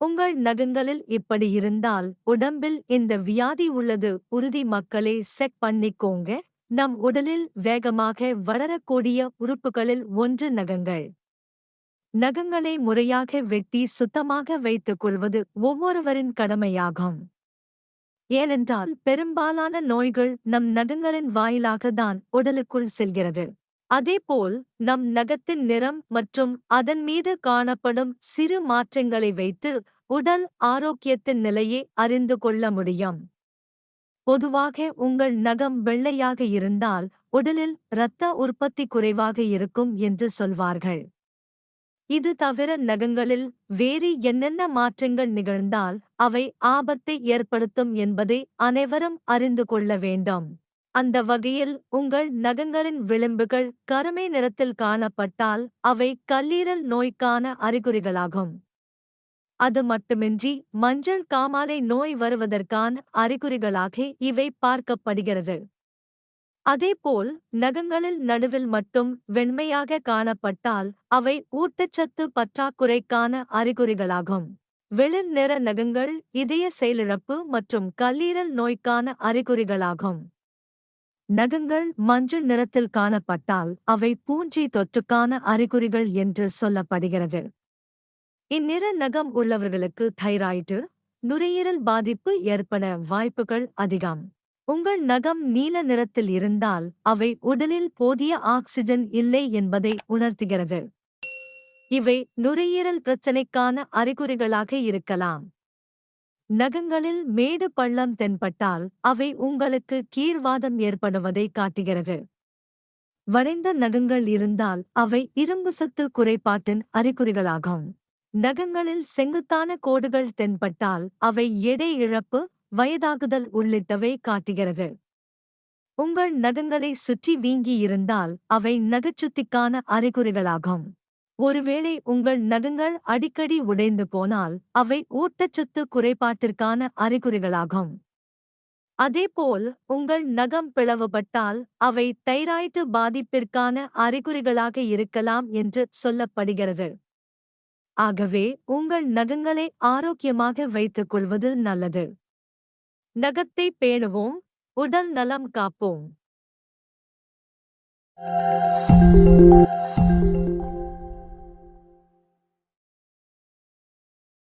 உங்கள் நகங்களில் இப்படி இருந்தால் உடம்பில் இந்த வியாதி உள்ளது. உறுதி மக்களே செக் பண்ணிக்கோங்க. நம் உடலில் வேகமாக வளரக்கூடிய உறுப்புகளில் ஒன்று நகங்கள். நகங்களை முறையாக வெட்டி சுத்தமாக வைத்துக் கொள்வது ஒவ்வொருவரின் கடமையாகும். ஏனென்றால் பெரும்பாலான நோய்கள் நம் நகங்களின் வாயிலாகத்தான் உடலுக்குள் செல்கிறது. அதேபோல் நம் நகத்தின் நிறம் மற்றும் அதன் மீது காணப்படும் சிறு மாற்றங்களை வைத்து உடல் ஆரோக்கியத்தின் நிலையை அறிந்து கொள்ள முடியும். பொதுவாக உங்கள் நகம் வெள்ளையாக இருந்தால் உடலில் இரத்த உற்பத்தி குறைவாக இருக்கும் என்று சொல்வார்கள். இது தவிர நகங்களில் வேறு என்னென்ன மாற்றங்கள் நிகழ்ந்தால் அவை ஆபத்தை ஏற்படுத்தும் என்பதை அனைவரும் அறிந்து கொள்ள வேண்டும். அந்த வகையில் உங்கள் நகங்களின் விளிம்புகள் கருமை நிறத்தில் காணப்பட்டால் அவை கல்லீரல் நோய்க்கான அறிகுறிகளாகும். அது மட்டுமின்றி மஞ்சள் காமாலை நோய் வருவதற்கான அறிகுறிகளாக இவை பார்க்கப்படுகிறது. அதேபோல் நகங்களில் நடுவில் மட்டும் வெண்மையாக காணப்பட்டால் அவை ஊட்டச்சத்து பற்றாக்குறைக்கான அறிகுறிகளாகும். வெளிர் நிற நகங்கள் இதய செயலிழப்பு மற்றும் கல்லீரல் நோய்க்கான அறிகுறிகளாகும். நகங்கள் மஞ்சள் நிறத்தில் காணப்பட்டால் அவை பூஞ்சி தொற்றுக்கான அறிகுறிகள் என்று சொல்லப்படுகிறது. இந்நிற நகம் உள்ளவர்களுக்கு தைராய்டு நுரையீரல் பாதிப்பு ஏற்பட வாய்ப்புகள் அதிகம். உங்கள் நகம் நீல நிறத்தில் இருந்தால் அவை உடலில் போதிய ஆக்சிஜன் இல்லை என்பதை உணர்த்துகிறது. இவை நுரையீரல் பிரச்சினைக்கான அறிகுறிகளாக இருக்கலாம். நகங்களில் மேடு பள்ளம் தென்பட்டால் அவை உங்களுக்கு கீழ்வாதம் ஏற்படுவதை காட்டுகிறது. வளைந்த நகங்கள் இருந்தால் அவை இரும்பு சத்து குறைபாட்டின் அறிகுறிகளாகும். நகங்களில் செங்குத்தான கோடுகள் தென்பட்டால் அவை எடை இழப்பு வயதாகுதல் உள்ளிட்டவை காட்டுகிறது. உங்கள் நகங்களை சுற்றி வீங்கி இருந்தால் அவை நகச்சுத்திக்கான அறிகுறிகளாகும். ஒருவேளை உங்கள் நகங்கள் அடிக்கடி உடைந்து போனால் அவை ஊட்டச்சத்து குறைபாட்டிற்கான அறிகுறிகளாகும். அதேபோல் உங்கள் நகம் பிளவுபட்டால் அவை தைராய்டு பாதிப்பிற்கான அறிகுறிகளாக இருக்கலாம் என்று சொல்லப்படுகிறது. ஆகவே உங்கள் நகங்களை ஆரோக்கியமாக வைத்துக் கொள்வது நல்லது. நகத்தை பேணுவோம் உடல் நலம் காப்போம்.